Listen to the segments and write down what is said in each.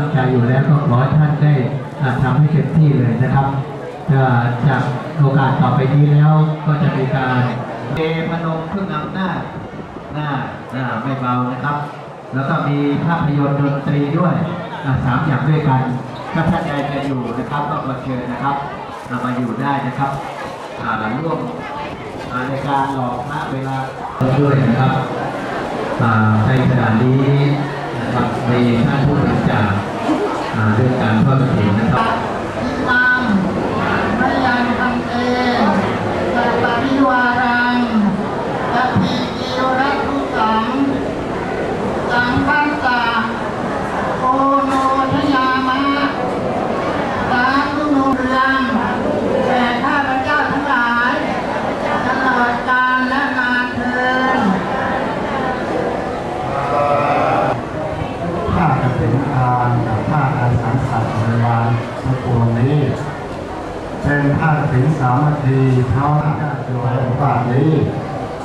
ตั้งใจอยู่แล้วก็ขอให้ท่านได้อ่าทำให้เต็มที่เลยนะครับจะจากโอกาสต่อไปนี้แล้วก็จะมีการเทพนมพึ่งอำนาจหน้าหน้าไม่เบานะครับ แล้วก็มีภาพยนตร์ดนตรีด้วยสามอย่างด้วยกันถ้าท่านใดจะอยู่นะครับก็ขอเชิญนะครับมาอยู่ได้นะครับอ่าร่วมอ่าในการหล่อพระเวลาด้วยนะครับในขณะนี้นะครับมีท่านผู้บริจาค ด้วยการทอดกฐินนะครับมังมยังทำเตสัปปะริวารังสัพพิติวรัตุสัง สังคัสสะโอโนทยามะสาธุโนเรืองแก่ข้าพเจ้าทั้งหลายตลอดกาลและนานเทิน ผ้ากฐิน ทานกับผ้าอาสังสัตว์บริวารทั้งปวงนี้ เป็นผ้ากฐินสามัคคีเพราะญาติโยมฝานี้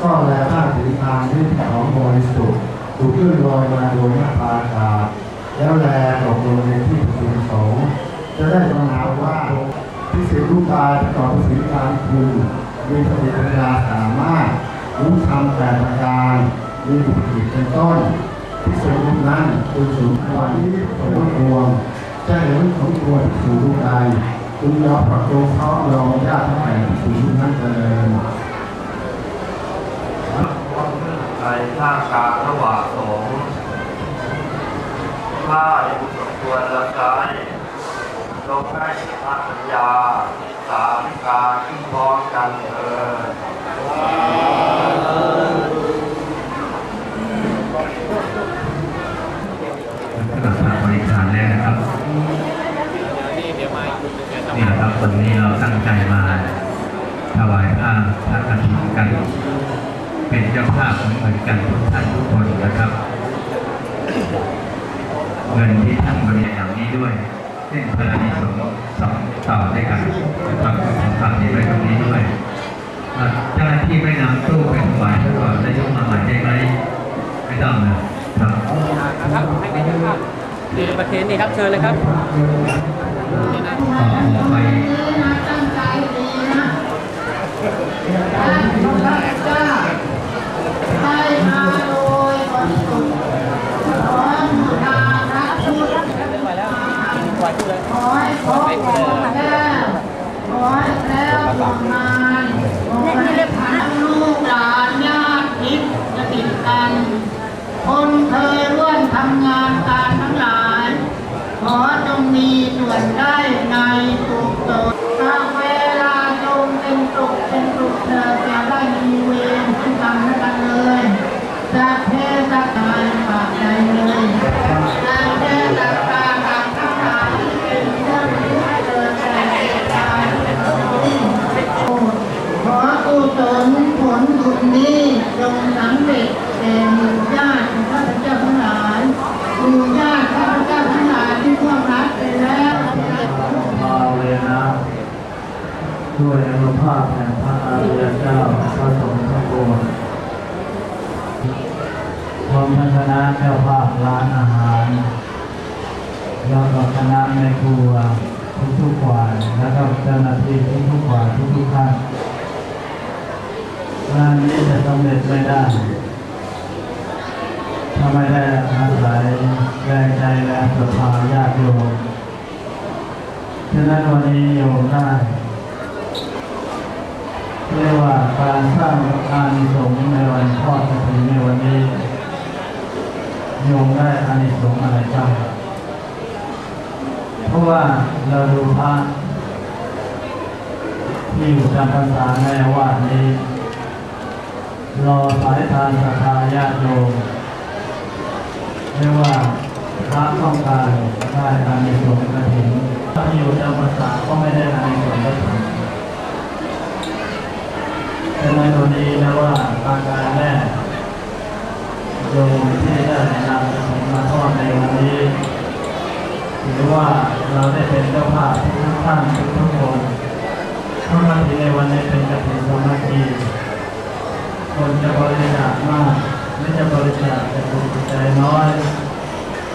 ก็แลผ้ากฐินทานที่ของบริสุทธิ์ถูกขึ้นลอยมาโดยหน้าพาอากาศแล้วแลตกลงในที่ประชุมสงฆ์จะได้ประมาว่าที่สิลูกกายประกอบสิการคุณมีสติปัญญาสามารถรู้ธรรมแปดประการมีบุคลิกเป็นต้น ที่สูงนั้นคุณสูงวันนี้สมควรใช่หรือสมควรที่สูงใดคุณยอมปรับตัวเพราะเราญาติทั้งหลายที่สูงนั้นเจริญในท่ากลางระหว่างสงฆ์ถ้าอยังสมควรล้วใช้ลงให้พระปัญญาสามการขึ้นพร้อมกันเถิด กับทางบริการแล้ว นะครับนี่แหละครับวันนี้เราตั้งใจมาถวายผ้าพระกฐินกัน เป็นเจ้าภาพเหมือนกันทุกท่านทุกคนนะครับ เงินที่ท่านบริจาคนี้ด้วยซึ่งพระนิสงสองต่อด้วยกันนะครับของฝากนี้ไว้ตรงนี้ด้วยเจ้าหน้าที่ไม่นำตู้ไปถวายก่อนแล้วยกมาใหม่ได้ไหมไม่ต้องนะครับครับให้เป็ นี่ประเคนนี่ครับเชิญเลยครับไป งสำเร็จแด่หมู่ญาติของข้าพเจ้าทั้งหลายหมู่ญาติข้าพเจ้าทั้งหลายที่ร่วมรับไปแล้วมาเลยนะด้วยอนุภาพแห่งพระอริยเจ้าพระสงฆ์ทั้งปวงพร้อมทั้งคณะเจ้าภาพร้านอาหารแล้วก็คณะแม่ครัวทุกๆฝ่ายแล้วก็เจ้าหน้าที่ทุกๆฝ่ายทุกๆท่าน งานนี้จะสำเร็จไม่ได้ ถ้าไม่ได้อาศัยแรงใจแรงศรัทธาญาติโยมฉะนั้นวันนี้โยมได้เรียกว่าการสร้างอานิสงส์ในวันทอดกฐินในวันนี้โยมได้อานิสงส์อะไรบ้างเพราะว่าเราดูพระที่อยู่จำพรรษาในวาดนี้ รอสายทานศรัทธาญาติโยมเรียกว่าพระต้องการได้อานิสงส์กฐินถ้าอยู่จำพรรษาก็ไม่ได้อานิสงส์กฐินฉะนั้นวันนี้นะว่าประการแรกโยมที่ได้นำกระถิ่นมาทอดในวันนี้ถือว่าเราได้เป็นเจ้าภาพทุกท่านทุกคนเพราะกระถิ่นในวันนี้เป็นกระถิ่นสามัคคี คนจะบริจาคมากไม่จะบริจาคแต่บุญใจน้อย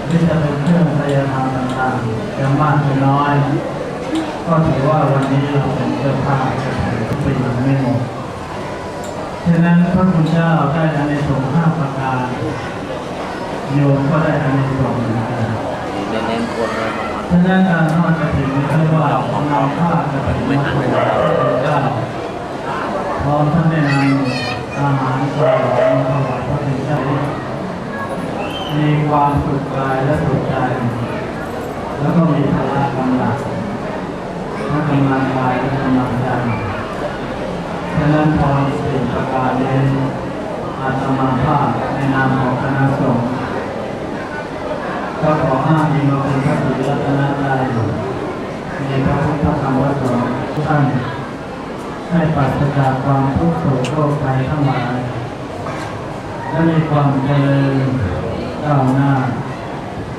หรือจะเป็นเครื่องพยธรรมต่างๆจะมากจะน้อย ก็ถือว่าวันนี้เราเป็นเจ้าภาพกระถิ่นทุกปีไม่หมดฉะนั้นพระคุณเจ้าได้อานิสงส์ห้าประการโยมก็ได้อานิสงส์เหมือนกันฉะนั้นการทอดกระถิ่นเรียกว่านำผ้าทอดกระถิ่นมาถวายพระเจ้าพร้อมท่านได้นำ อาหารสลองมาถวายพระคุณเจ้ามีความสุขกายและสุขใจ แล้วก็มีพละกำลังทั้งกำลังกายและกำลังใจฉะนั้นพรสี่งประการนี้อาตมาภาพในนามของคณะสงฆ์ก็ขอห้ามีมาเป็นพระศรีรัตนตรัยมีพระพุทธธรรมวสงฆ์ทุท่าน ให้ปราศจากความทุกข์โศกโรคภัยทั้งหลายและมีความเจริญก้าวหน้า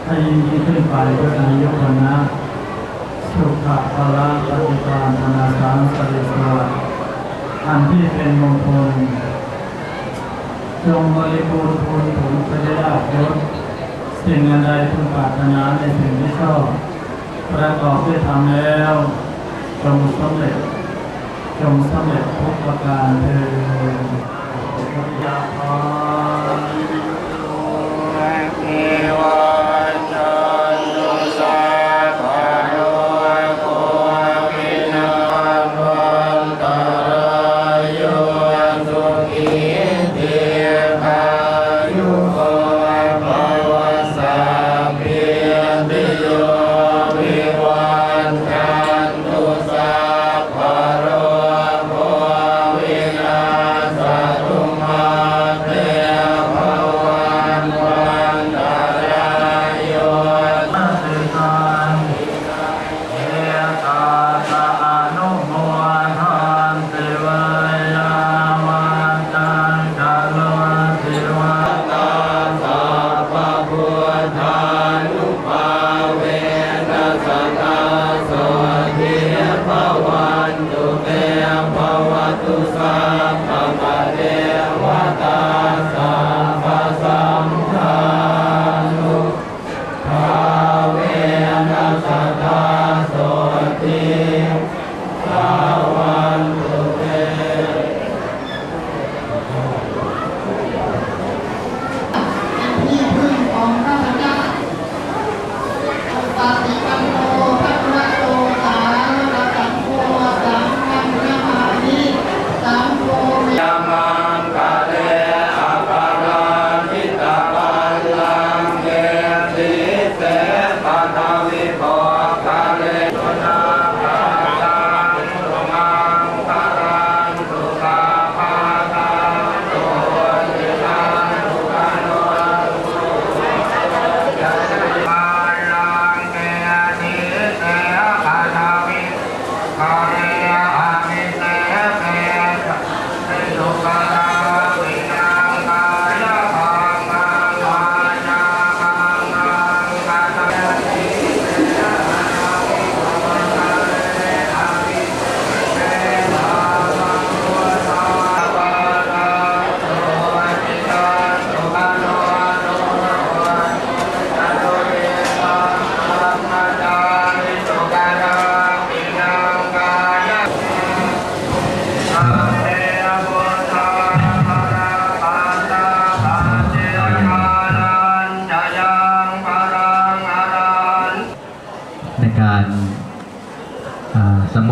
ให้ยิ่งขึ้นไปด้วยอายุวันนะสุขะพละปฏิภาณธนาสังสริสวัสดิ์อันที่เป็นมงคลจงบริบูรณ์พูนผลไปได้อาภยศสิ่งใดพึงปรารถนาในสิ่งที่ชอบประกอบด้วยทำแล้วจงสำเร็จ จงสำเร็จทุกประการเถิดยาพรนา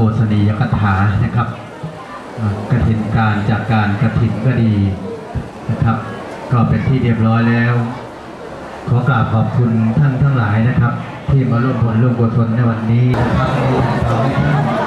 มสนียกถานะครับกระถินการจากการกระถินก็ดีนะครับ ก็เป็นที่เรียบร้อยแล้ว ขอกราบขอบคุณท่านทั้งหลายนะครับ ที่มาร่วมผลร่วมกุศลในวันนี้นะครับ